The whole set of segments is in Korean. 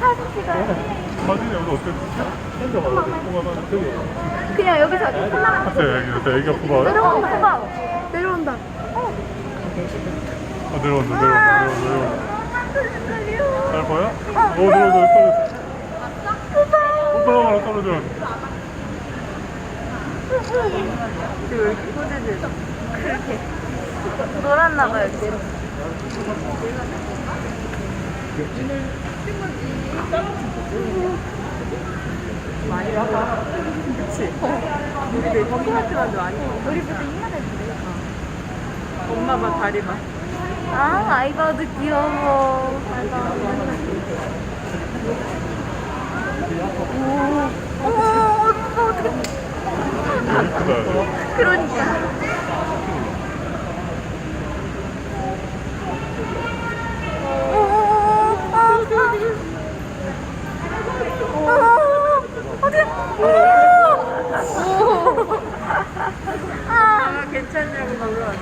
사진 찍어요 사진이 여기 어떻게 찍혀? 핸드 봐봐. 뽑아봐. 저기. 그냥 여기서 하나만 갑자기 애기, 애기가? 내려온다 아, 내려온다, 내려온다, 내려온다, 내려온다. 잘 보여? 어, 내려온다, 떨어져. 오빠가 떨어져. 놀았나봐요 많이 나가 그치 우리 되게 컴퓨터만 많이 우리부터 인간을 엄마 봐 다리 봐 아, 아이바도 귀여워. 오, 어머, 어떡해. 예쁘다. 그러니까. 아, 괜찮냐고 놀러왔어.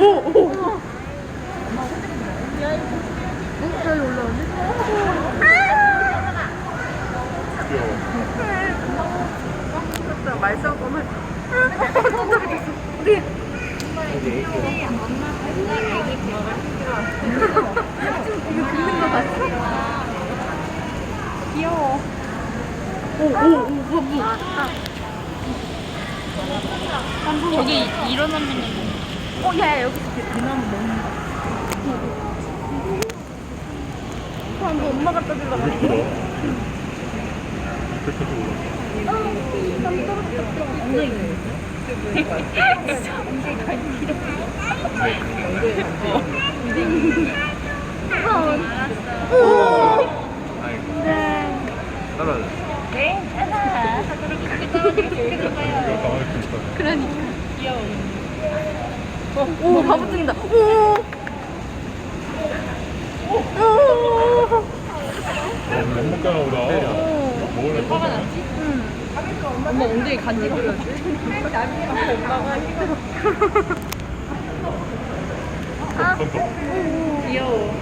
오, 오, 오. 여기 귀여워. 진짜 말썽구만. 우리 이거 긁는 거 봤어? 귀여워. 오, 오, 오, 뭐, 뭐. 아, 저기 일어나면 어, 야, 야, 여기서 대나무 거. 방금 엄마가 떠들러 가. 예쁘다. 이렇게 올라. 오! 아이고. 네. 떨어져. 괜찮아. 그렇게 떨어질 수 있을 것 귀여워. 오, 바보 뜬다. 오. 오. 행복하나 보다. 먹을래? 화가 났지? 엄마 엉덩이 간지러웠지? 귀여워.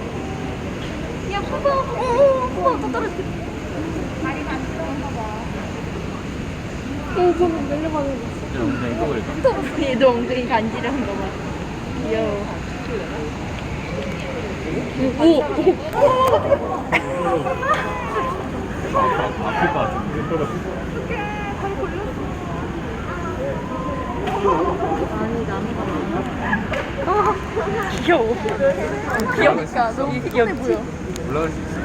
야, 무서워. 오, 무서워. 또 떨어졌어. 오, 저는 내려가는 거. 얘도 엉덩이 간지러운 거 봐. 귀여워. 오! 아플 것 같은데. 아니, 나무가 많아. 귀여워. 귀여우니까 너무 피곤해 보여. 올라갈 수 있어.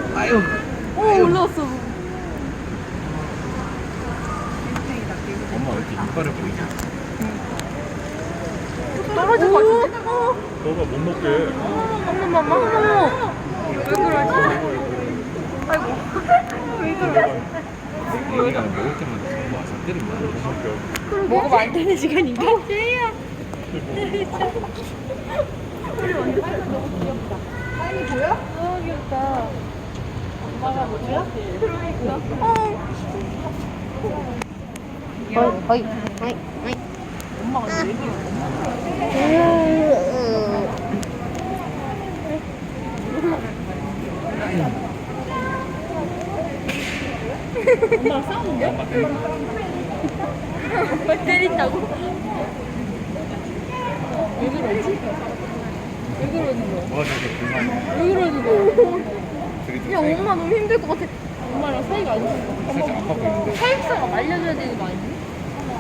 오, 올라왔어. 엄마 왜 이렇게 이빨을 보이냐? 떨어질 것 같은데? 어, 너가 못 먹게. 엄마, 엄마, 어머. 왜그러지? 얘가 먹을 때마다 그런 거 와서 먹으면 안 되는 시간인가? 제이야. 너무 귀엽다. 엄마가 뭐야? 어이, 어이, 어이, 어이. 엄마가 왜 그래? 엄마랑 싸우는 거야? 왜 때린다고? 왜 그러지? 왜 그러는 거야? 뭐가 저렇게 불만이야? 왜 그러는 거야? 좀 야, 사이가 엄마 너무 힘들 것 같아. 엄마랑 사이가 안 좋아. 살짝 아파 보이는데 사육사가 말려줘야 되는 거 아니지?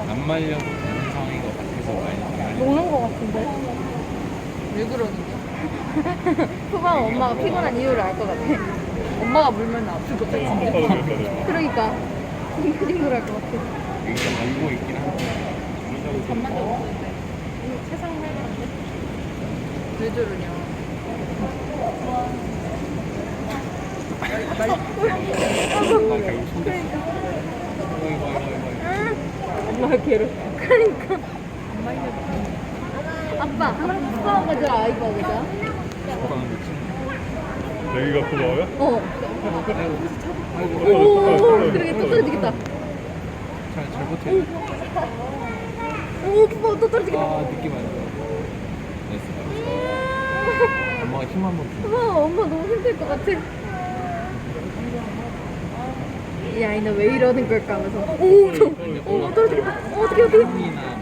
안 말려도 되는 상황인 것 같아서 많이 노는 것 같은데. 왜 그러는 거야? 후방 엄마가 피곤한 이유를 알 것 같아. 엄마가 물면 아플 것 같은데. 그러니까. 그알것 같아. 여기가 알고 있긴 한데 잠만도 없는데. 세상 살 건데. 왜 저러냐? 나 결국 손댔어. 어이구 어이구 엄마가 괴롭. 그러니까. 아빠, 후방 가자, 아이가 가자. 저거는 미친 여기가 그 마을이야? 어. 아이고 오, 아이고 그러게 또 떨어지겠다. 잘, 잘 버텨 오, 푸바 또 떨어지겠다. 아 느낌 안 좋아 엄마가 힘 한번 줘 푸바 엄마 너무 힘들 것 같아. 이 아이는 왜 이러는 걸까 하면서. 오, 저, 오, 떨어지겠다. 어, 어떡해, 어떡해.